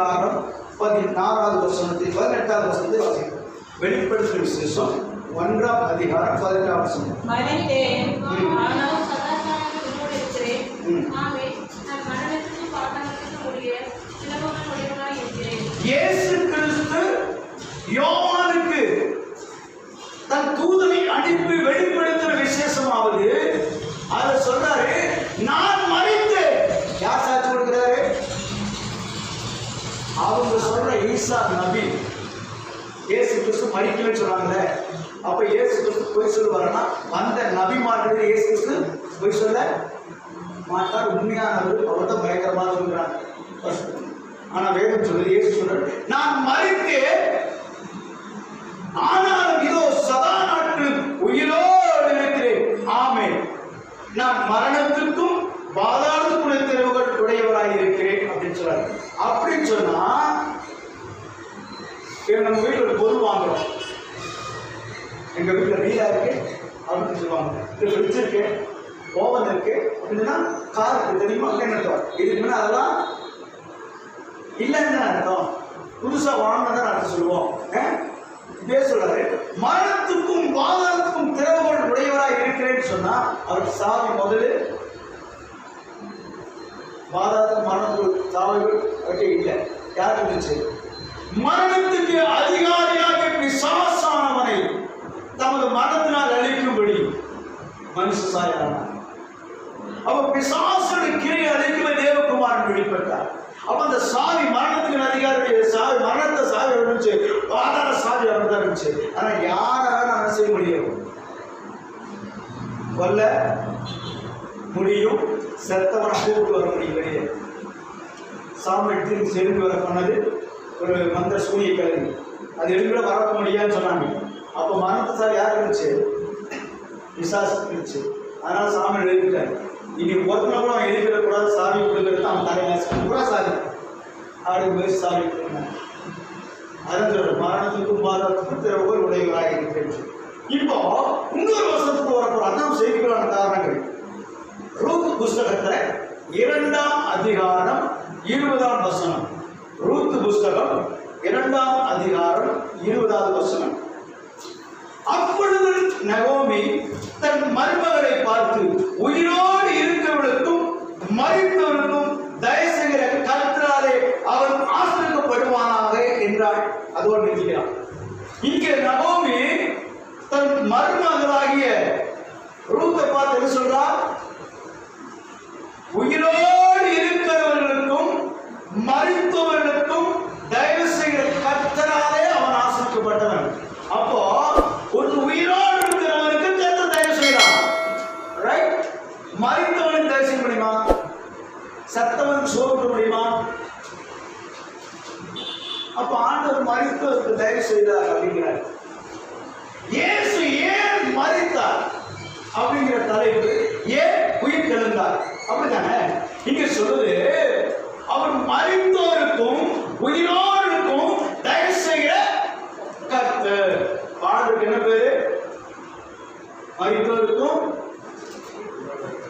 அதிகாரம் பதினாறாவது வசனத்தை பதினெட்டாவது வசனத்தை வாசிக்கிறோம். வெளிப்படுத்தின விசேஷம் ஒன்றாம் அதிகாரம் பதினெட்டாம் வசனம். இயேசு கிறிஸ்து யோவானுக்கு தன் தூதனை அனுப்பி வெளிப்படுத்துற விசேஷமாவது அதை சொல்றாரு நான் மறித்தேன் யார் சாட்சி கொடுக்கிறாரு அவங்க சொல்ற ஈசா நபி இயேசு கிறிஸ்து மறிக்கலன்னு சொன்னாங்களே அப்ப இயேசு கிறிஸ்து பொய் சொல்லுவாருன்னா வந்த நபிமார்கள் இயேசு கிறிஸ்து பொய் சொல்ல மாட்டார் உண்மையானவர் அவர் தான் பயங்கரமாக சொல்கிறாங்க ஆனா வேதம் சொல்றது இயேசு சொல்றாரு. நான் மறித்தேன். ஆனாலும் இதோ சதா நாட்டு உயிரோடு இருக்கிறேன். ஆமே நான் மரணத்துக்கும் பாதாளத்துக்குள்ள தெருவுகள் உடையவராக இருக்கிறேன் அப்படின்னு சொல்றாரு. அப்படின்னு சொன்னா இப்ப நம்ம வீட்டில் ஒரு பொருள் வாங்குறோம் எங்க வீட்டில் வீடா இருக்கு. அப்படின்னு சொல்லுவாங்க. இது ஃப்ரிட்ஜ் இருக்கு. ஓவன் இருக்கு அப்படின்னா கார் இருக்கு தெரியுமா? என்ன அர்த்தம் இதுக்கு முன்ன அதெல்லாம் இல்லைன்னு அர்த்தம். புதுசா வாங்கினதான் அர்த்தம் சொல்லுவோம். அஹ்? இப்படியே சொல்றாரு. மரணத்துக்கும் வாகனத்துக்கும் திறவுகள் உடையவராக இருக்கிறேன்னு சொன்னா அவருக்கு சாவி முதல்ல பாதாளத்துக்கு மரணத்துக்கு சாவி அவர்கிட்ட இல்லை. யாருக்கு இருந்துச்சு மரணத்துக்கு அப்ப பிசாசோட கிரியை அழிக்குமே தேவகுமாரன் வெளிப்பட்டார் அப்ப அந்த சாவி மரணத்துக்கு அதிகாரி சாவி மரணத்தை சாவி இருந்துச்சு பாதாள சாவி அவர்தான் தான் இருந்துச்சு ஆனா யாரால அதை செய்ய முடியும்? கொல்ல முடியும் செத்தவனை கூப்பிட்டு வர முடியும் வெளியே. சாமி எடுத்து செலுத்தி வர பண்ணது ஒரு மந்திர சூரிய கல்வி அது எழுப்பிட வர முடியாதுன்னு சொன்னாங்க. அப்போ மரணத்தை சாவி யார் இருந்துச்சு விசாஸ் இருந்துச்சு அதனால சாமி எழுதிட்டார் இனி ஒருத்தனை கூட அவன் எழுதிடக்கூடாது சாமி கொடுக்கறது அவன் தலைவாசி பூரா சாமி அப்படி போய் சாமி கொடுத்தாங்க அதான் சொல்ற மரணத்துக்கும் பாதத்துக்கும் திறவுகள் உடையவராக இருக்கிறது இப்போ இன்னொரு வருஷத்துக்கு வரப்போற அதான் செய்திகளான காரணங்கள். ரூத் புஸ்தகத்தில் இரண்டாம் அதிகாரம் இருபதாம் வசனம். ரூத் புஸ்தகம் இரண்டாம் அதிகாரம் இருபதாவது வசனம். அப்பொழுது நகோமி தன் மருமகளை பார்த்து உயிரோடு இருக்கிறவர்களுக்கும் மறித்தவர்களுக்கும் தயவு செய்கிற கர்த்தராலே அவன் ஆசிரியப்படுவானாக என்றாள் அதோடு நிற்கிறான் இங்கே நகோமி தன் மருமகளாகிய ரூத்தை பார்த்து என்ன சொல்றா உயிரோடு இருக்கிறவர்களுக்கும் மறித்தவர்களுக்கும் தயவு செய்கிற கர்த்தராலே அவன் ஆசிரிக்கப்பட்டவன் அப்போ ஒரு உயிரோடு இருக்கிறவனுக்கு கர்த்தர் தயவு செய்யலாம் ரைட் மறித்தவனுக்கு தயவு செய்ய முடியுமா சத்தவனுக்கு சோதிக்க முடியுமா அப்ப ஆண்டவர் மறித்தவருக்கு தயவு செய்தார் அப்படிங்கிறார் இயேசு ஏன் மறித்தார் அப்படிங்கிற தலைப்பு ஏன் உயிர் தெழுந்தார் அப்படித்தானே? இங்க சொல்லுது அவர் மறித்தோருக்கும் உயிரோருக்கும் தயவு செய்கிற கத்து பாடலுக்கு என்ன பேரு? மறித்தோருக்கும்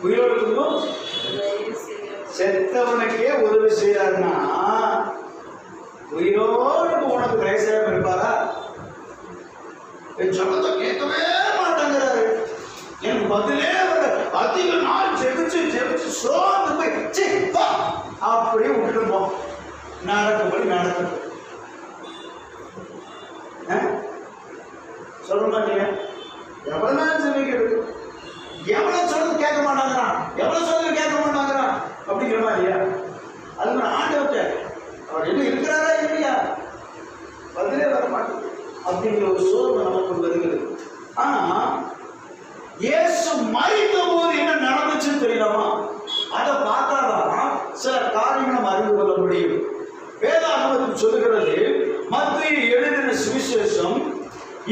உயிரோருக்கும் செத்தவனுக்கே உதவி செய்யறாருன்னா உயிரோடு உனக்கு தயவு செய்யாம இருப்பாரா? என் ஜபத்தை கேட்கவே பதிலே அதிக நாள் ஜெபிச்சு ஜெபிச்சு சோர்ந்து போய் சீ, போ. நடக்கும்படி நடக்கும் சுவிசேஷம்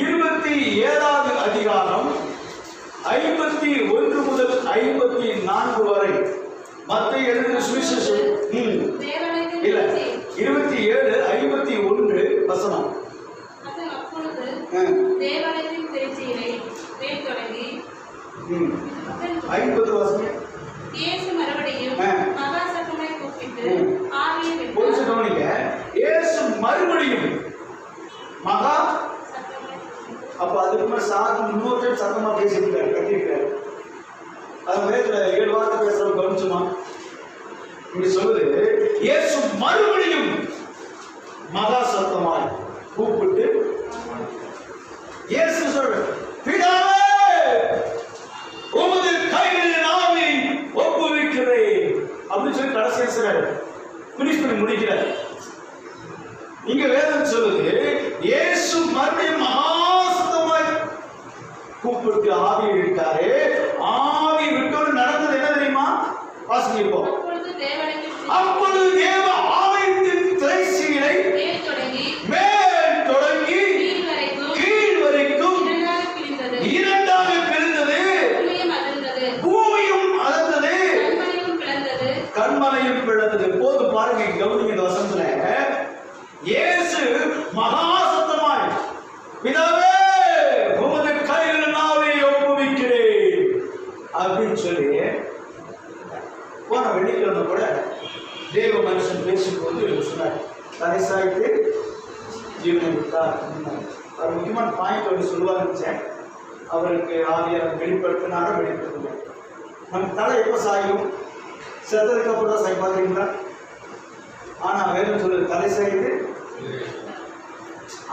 இருபத்தி ஏழாவது அதிகாரம் ஐம்பத்தி ஒன்று முதல் ஐம்பத்தி நான்கு வரை. மத்திய எழுதின சுவிசேஷம்? இல்ல. இருபத்தி ஏழு ஐம்பத்தி ஒன்று வசனம். ஐம்பது வருஷம் இயேசு மறுபடியும் ஆ. மகா சத்தமாய் கூப்பிட்டு ம். ஆவியை ஒரு விட்டு நிமிஷம் கவனிங்க இயேசு மறுபடியும் மகா சத்தமாய் கூப்பிட்டு அப்ப அதுக்கு மேல சாகு இன்னொரு டைம் சத்தமா பேசியிருக்காரு கத்திருக்காரு அது மேல ஏழு வார்த்தை பேசுறது கவனிச்சுமா? இப்படி சொல்லு இயேசு மறுபடியும் மகா சத்தமாய் கூப்பிட்டு இயேசு சொல்ற பிதாவே உமது கைகளில் ஆவி ஒப்புவிக்கிறேன் அப்படின்னு சொல்லி கடைசியா சொல்றாரு பினிஷ் பண்ணி முடிக்கிறார் இங்க வேதம் சொல்லுது இயேசு மறுபடியும் மகாசத்தமாய் கூப்பிட்டு ஆவி விட்டாரு ஆவி விட்டோடு நடந்தது என்ன தெரியுமா வாசிங்க இப்போ அப்பொழுது தேவ ஆலயத்தின் திரைசீலை மேல் தொடங்கி கீழ் வரைக்கும் இரண்டாக பிரிந்தது. பூமியும் அளந்தது கண்மலையும் பிளந்தது. போது பாருங்க கவுனிங்க இந்த வசனத்துல. இயேசு மகா சத்தமாய் பிதாவே தலை சாய்த்து ஜீவனை விட்டார் அவர் முக்கியமான பாயிண்ட் ஒன்று சொல்லுவார் நினைச்சேன் அவருக்கு ஆவியார் வெளிப்படுத்தினாரோ வெளிப்படுத்தல நம்ம தலை எப்போ சாயும்? செத்ததுக்கு அப்புறம் தான் சாய் பார்க்குறீங்களா? ஆனால் வேணும் சொல்லு தலை சாயுது.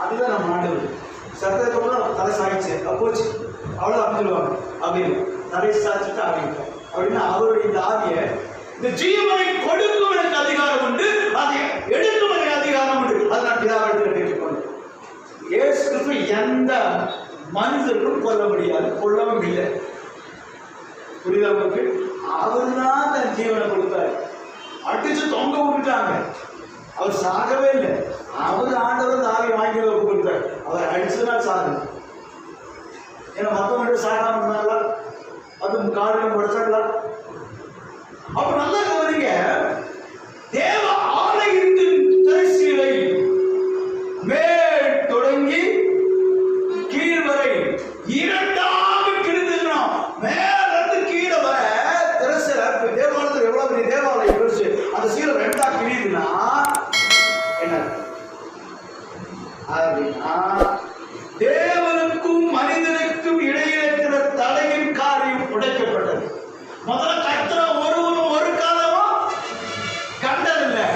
அதுதான் நம்ம ஆண்டவர். செத்ததுக்கு அப்புறம் தலை சாயிச்சு அப்போச்சு. அவ்வளோ அமைஞ்சிருவாங்க அப்படின்னு தலை சாய்ச்சிட்டு ஆவிங்க அப்படின்னா அவருடைய இந்த ஆவியை இந்த ஜீவனை கொடுக்கும் எனக்கு அதிகாரம் உண்டு. அதை எடுக்கும் காரணம் அதிகாரம் உண்டு அதை நான் பிதாவிடத்தில் கேட்டுக்கொண்டேன் இயேசு கிறிஸ்து எந்த மனிதர்களும் கொல்ல முடியாது கொல்லவும் இல்லை. புரியுதா உங்களுக்கு? அவர் தான் தன் ஜீவனை கொடுத்தாரு. அடிச்சு தொங்க விட்டுட்டாங்க. அவர் சாகவே இல்லை. அவர் ஆண்டவர் தாவி வாங்கி கொடுத்தார். அவர் அடிச்சுதான் சாகல. ஏன்னா மற்றவங்க சாகாம இருந்தாங்களா? அது காரணம் முடிச்சாங்களா அப்ப நல்லா கவனிங்க. முதல்ல கத்திர ஒருவனும் ஒரு காலமும் கண்டதில்லை.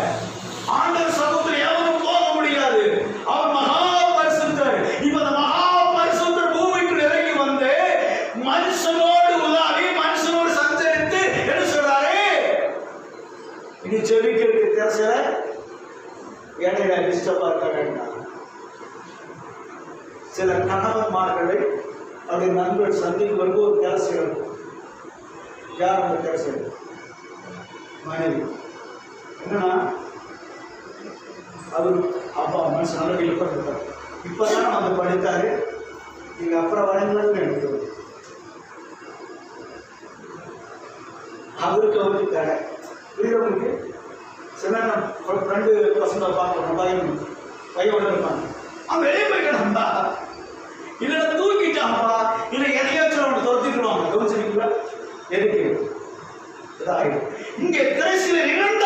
ஆண்டவர் சமூகத்தில் எவரும் போக முடியாது. அவர் மகா பரிசுத்தர் இப்ப அந்த மகா பரிசுத்தர் பூமிக்கு இறங்கி வந்து மனுஷனோடு உலாவி மனுஷனோடு சஞ்சரித்து என்ன சொல்றாரு? இனி செவிக்கிறதுக்கு தெரிசல இடையில டிஸ்டர்பா இருக்க வேண்டாம் சில கணவன்மார்களை அவருடைய நண்பர் சந்திக்கு வந்து ஒரு கேஸ் யார் அந்த கேஸ் மனைவி. என்னன்னா அவர் அப்பா மனுஷன் நல்ல வெளிப்பட்டார் இப்பதான் வந்து படித்தாரு. நீங்க அப்புறம் வரீங்கன்னு எனக்கு அவருக்கு அவருக்கு கடை புரியுறவங்களுக்கு சில ஃப்ரெண்டு பசங்களை பார்க்கணும் பையன் பையனோட இருப்பாங்க அவன் வெளியே போய்க்கணும்பா இல்லை தூக்கிட்டான்ப்பா இல்லை எதையாச்சும் அவனை துரத்திட்டுருவாங்க கவனிச்சிருக்கீங்களா எதுக்கு? இதாயிடும் இங்கே திரைசில இரண்டு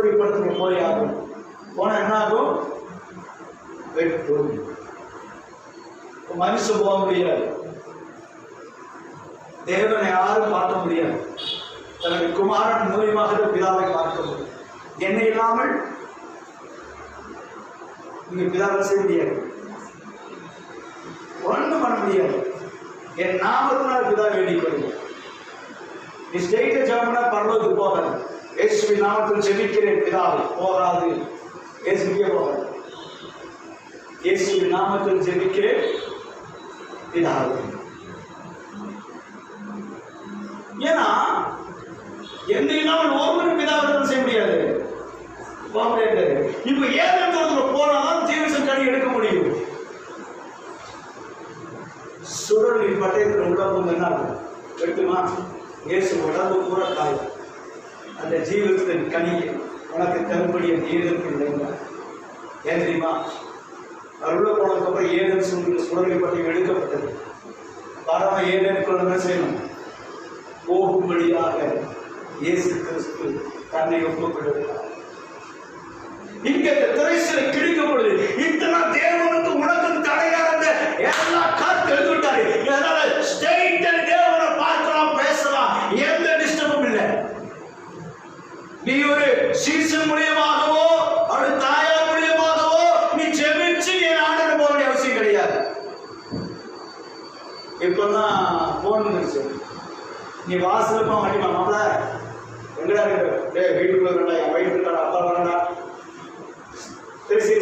சுழறி படத்துக்கு போய் ஆகும் போனா என்ன ஆகும் வெட்டும் மனுஷன் போக முடியாது தேவனை யாரும் பார்க்க முடியாது தனது குமாரன் மூலியமாக தான் பிதாவை பார்க்க முடியும் என்னை இல்லாமல் நீங்க பிதாவை செய்ய முடியாது ஒன்றும் பண்ண முடியாது என் நாமத்தினால் பிதா வேண்டிக் கொள்ளுங்க நீ ஸ்டேட் ஜாமனா பரலோகத்துக்கு போகாது இயேசுவின் நாமத்தில் ஜெபிக்கிறேன் பிதாவே போகாது இயேசுக்கே போகாது இயேசுவின் நாமத்தில் ஜெபிக்கிறேன் பிதாவே. ஏன்னா எந்த இல்லாமல் ஒவ்வொரு பிதாவிடம் செய்ய முடியாது. இப்ப ஏதன் போனாதான் ஜீவசம் கனி எடுக்க முடியும். சுடலின் பட்டயத்தில் உடம்பு என்ன எடுத்துமா? இயேசு உடம்பு பூரா காயும் அந்த ஜீவத்தின் கனியை உனக்கு தரும்படி என் ஏதற்கு ஏன் தெரியுமா? அருள போனதுக்கப்புறம் ஏதன் சொல்லி சுடலின் பற்றி எடுக்கப்பட்டது. பரம ஏதனுக்குள்ள என்ன செய்யணும்? போகும்படியாக இயேசு கிறிஸ்து தன்னை ஒப்புக்கொடுக்கிறார். இங்க இந்த திரைசிலை கிழிக்கும் பொழுது இத்தனை தேவனுக்கு உனக்கு தடையா இருந்த எல்லா காத்து எழுதிட்டாரு அதனால ஸ்ட்ரெயிட் தேவனை பார்க்கலாம் பேசலாம் எந்த டிஸ்டர்பும் இல்லை நீ ஒரு சீசன் மூலியமாகவோ ஒரு தாயார் மூலியமாகவோ நீ ஜெபிச்சு என் ஆண்டு போக வேண்டிய அவசியம் கிடையாது இப்பதான் போன் வந்துருச்சு நீ வாசல் போக மாட்டிமா மாப்பிள. எங்கடா இருக்கு? டே வீட்டுக்குள்ள வேண்டா என் வயிற்று இருக்கா அப்பா வேண்டா திருச்சியை